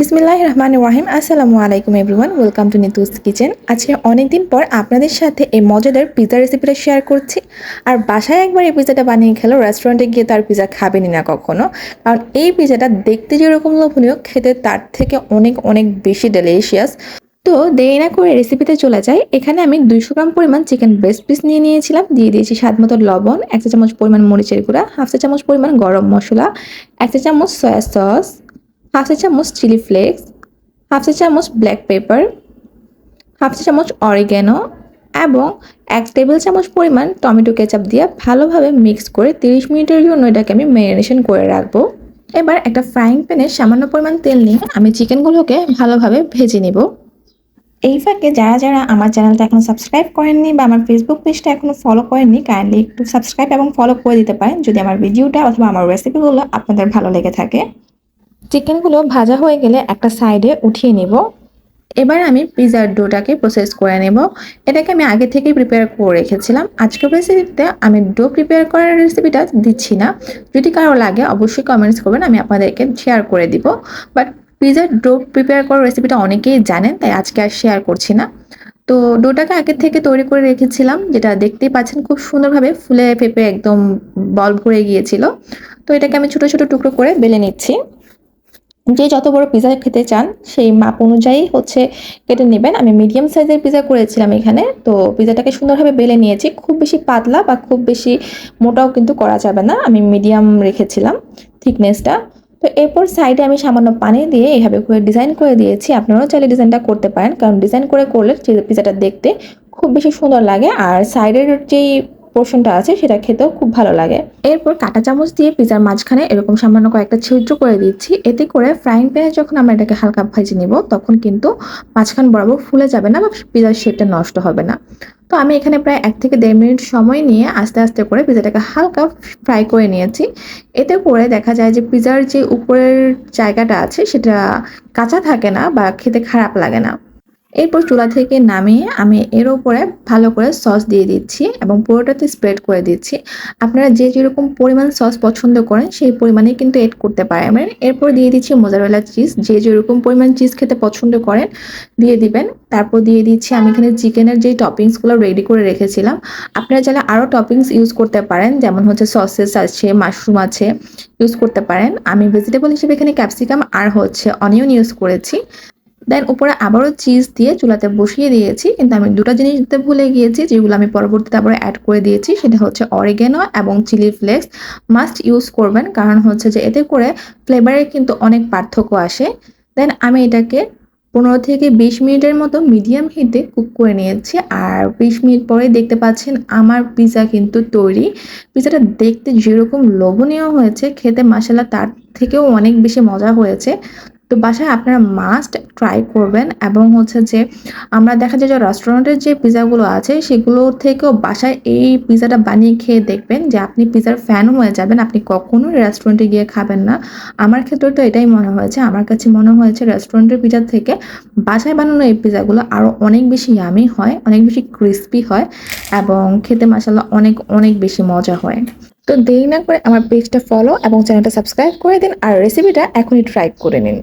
বিসমিল্লাহ রহমান রাহিম আসসালামু আলাইকুম everyone, welcome to Nitu's kitchen. আজকে অনেকদিন পর আপনাদের সাথে এই মজাদার পিজা রেসিপিটা শেয়ার করছি। আর বাসায় একবার এই পিজাটা বানিয়ে খেলো রেস্টুরেন্টে গিয়ে তার পিজা খাবেনই না কখনো। কারণ এই পিজাটা দেখতে যেরকম লোভনীয়, খেতে তার থেকে অনেক অনেক বেশি ডেলিশিয়াস তো দেরি না করে রেসিপিতে চলে যাই। এখানে আমি দুইশো গ্রাম পরিমাণ চিকেন ব্রেস্ট পিস নিয়ে নিয়েছিলাম। দিয়ে দিয়েছি স্বাদ মতো লবণ, এক চামচ পরিমাণ মরিচের গুঁড়া, হাফ চা চামচ পরিমাণ গরম মশলা, এক চা চামচ সয়া সস হাফ চা চামচ চিলি ফ্লেক্স, হাফ চা চামচ ব্ল্যাক পেপার, হাফ চা চামচ অরিগ্যানো এবং এক টেবিল চামচ পরিমাণ টমেটো কেচাপ দিয়ে ভালোভাবে মিক্স করে তিরিশ মিনিটের জন্য এটাকে আমি ম্যারিনেশন করে রাখব। এবার একটা ফ্রাইং প্যানে সামান্য পরিমাণ তেল নিয়ে আমি চিকেনগুলোকে ভালোভাবে ভেজে নিব। এই ফাঁকে যারা যারা আমার চ্যানেলটা এখনও সাবস্ক্রাইব করেননি বা আমার ফেসবুক পেজটা এখনও ফলো করেননি কাইন্ডলি একটু সাবস্ক্রাইব এবং ফলো করে দিতে পারেন যদি আমার ভিডিওটা অথবা আমার রেসিপিগুলো আপনাদের ভালো লেগে থাকে। চিকেনগুলো ভাজা হয়ে গেলে একটা সাইডে উঠিয়ে নেব। এবার আমি পিজার ডোটাকে প্রসেস করে নেব। এটাকে আমি আগে থেকেই প্রিপেয়ার করে রেখেছিলাম। আজকের রেসিপিতে আমি ডো প্রিপেয়ার করার রেসিপিটা দিচ্ছি না। যদি কারও লাগে অবশ্যই কমেন্টস করবেন, আমি আপনাদেরকে শেয়ার করে দিব। বাট পিজার ডো প্রিপেয়ার করার রেসিপিটা অনেকেই জানেন, তাই আজকে আর শেয়ার করছি না। তো ডোটাকে আগে থেকে তৈরি করে রেখেছিলাম, যেটা দেখতেই পাচ্ছেন খুব সুন্দরভাবে ফুলে ফেপে একদম বল ভরে গিয়েছিল। তো এটাকে আমি ছোট ছোট টুকরো করে বেলে নিচ্ছি। যে যত বড় পিজা খেতে চান, সেই মাপ অনুযায়ী হচ্ছে কেটে নেবেন। আমি মিডিয়াম সাইজের পিজা করেছিলাম এখানে, তো পিজাটাকে সুন্দরভাবে বেলে নিয়েছি। খুব বেশি পাতলা বা খুব বেশি মোটাও কিন্তু করা যাবে না। আমি মিডিয়াম রেখেছিলাম থিকনেসটা তো এরপর সাইডে আমি সামান্য পানি দিয়ে এইভাবে করে ডিজাইন করে দিয়েছি। আপনারাও চাইলে ডিজাইনটা করতে পারেন। কারণ ডিজাইন করে করলে পিজাটা দেখতে খুব বেশি সুন্দর লাগে। আর সাইডের যেই পোর্শনটা আছে, সেটা খেতেও খুব ভালো লাগে। এরপর কাঁটা চামচ দিয়ে পিজার মাঝখানে এরকম সামান্য কয়েকটা ছিদ্র করে দিচ্ছি। এতে করে ফ্রাইং প্যানে যখন আমরা এটাকে হালকা ভাজে নিব, তখন কিন্তু মাঝখান বরাবর ফুলে যাবে না বা পিজার শেপটা নষ্ট হবে না। তো আমি এখানে প্রায় এক থেকে দেড় মিনিট সময় নিয়ে আস্তে আস্তে করে পিজাটাকে হালকা ফ্রাই করে নিয়েছি। এতে করে দেখা যায় যে পিজার যে উপরের জায়গাটা আছে, সেটা কাঁচা থাকে না বা খেতে খারাপ লাগে না। এরপর চুলা থেকে নামিয়ে আমি এর উপরে ভালো করে সস দিয়ে দিচ্ছি এবং পুরোটাতে স্প্রেড করে দিচ্ছি। আপনারা যে যেরকম পরিমাণ সস পছন্দ করেন, সেই পরিমাণে কিন্তু এড করতে পারেন। এরপর দিয়ে দিচ্ছি মোজারেলা চিজ যে যেরকম পরিমাণ চিজ খেতে পছন্দ করেন, দিয়ে দিবেন। তারপর দিয়ে দিচ্ছি আমি এখানে চিকেনের যে টপিংসগুলো রেডি করে রেখেছিলাম। আপনারা চাইলে আরও টপিংস ইউজ করতে পারেন, যেমন হচ্ছে সসেস আছে মাশরুম আছে ইউজ করতে পারেন। আমি ভেজিটেবল হিসেবে এখানে ক্যাপসিকাম আর হচ্ছে অনিয়ন ইউজ করেছি। দেন উপরে আবারও চিজ দিয়ে চুলাতে বসিয়ে দিয়েছি। কিন্তু আমি দুটো জিনিস দিতে ভুলে গিয়েছি, যেগুলো আমি পরবর্তীতে আবার অ্যাড করে দিয়েছি। সেটা হচ্ছে অরিগেনো এবং চিলি ফ্লেক্স মাস্ট ইউজ করবেন, কারণ হচ্ছে যে এতে করে ফ্লেভারের কিন্তু অনেক পার্থক্য আসে। দেন আমি এটাকে পনেরো থেকে বিশ মিনিটের মতো মিডিয়াম হিটে কুক করে নিয়েছি। আর বিশ মিনিট পরে দেখতে পাচ্ছেন আমার পিৎজা কিন্তু তৈরি। পিৎজাটা দেখতে যেরকম লোভনীয় হয়েছে, খেতে মশলা তার থেকেও অনেক বেশি মজা হয়েছে। তো বাসায় আপনারা মাস্ট ট্রাই করবেন এবং হচ্ছে যে আমরা দেখা যায় যে রেস্টুরেন্টের যে পিজাগুলো আছে সেগুলো থেকেও বাসায় এই পিজাটা বানিয়ে খেয়ে দেখবেন যে আপনি পিজার ফ্যান হয়ে যাবেন, আপনি কখনো রেস্টুরেন্টে গিয়ে খাবেন না। আমার ক্ষেত্রে তো এটাই মনে হয়েছে, আমার কাছে মনে হয়েছে রেস্টুরেন্টের পিজার থেকে বাসায় বানানো এই পিজাগুলো আরও অনেক বেশি ইয়ামি হয়, অনেক বেশি ক্রিস্পি হয় এবং খেতে মশালা অনেক অনেক বেশি মজা হয়। তো দেরি না করে আমার পেজটা ফলো এবং চ্যানেলটা সাবস্ক্রাইব করে দিন আর রেসিপিটা এখনই ট্রাই করে নিন।